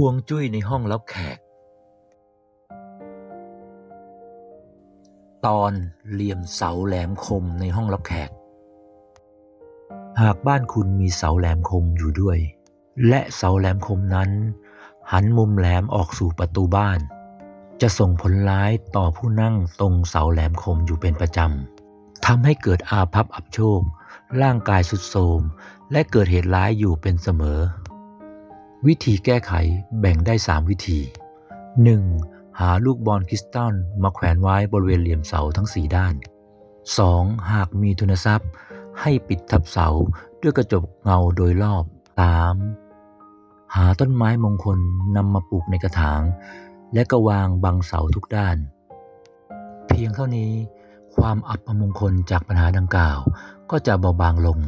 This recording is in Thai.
ห่วงจุ้ยในห้องรับแขก ตอนเหลี่ยมเสาแหลมคมในห้องรับแขก หากบ้านคุณมีเสาแหลมคมอยู่ด้วย และเสาแหลมคมนั้น หันมุมแหลมออกสู่ประตูบ้าน จะส่งผลร้ายต่อผู้นั่งตรงเสาแหลมคมอยู่เป็นประจำทำให้เกิดอาภัพอับโชค ร่างกายสุดโทมและเกิดเหตุร้ายอยู่เป็นเสมอ วิธีแก้ไขแบ่งได้ 3 วิธี 1. หาลูกบอลคริสตัลมาแขวนไว้บริเวณเหลี่ยมเสาทั้ง 4 ด้าน 2. หากมีทุนทรัพย์ ให้ปิดทับเสาด้วยกระจกเงาโดยรอบ 3. หาต้นไม้มงคลนำมาปลูกในกระถาง และก็วางบังเสาทุกด้าน เพียงเท่านี้ ความอับมงคลจากปัญหาดังกล่าวก็จะเบาบางลง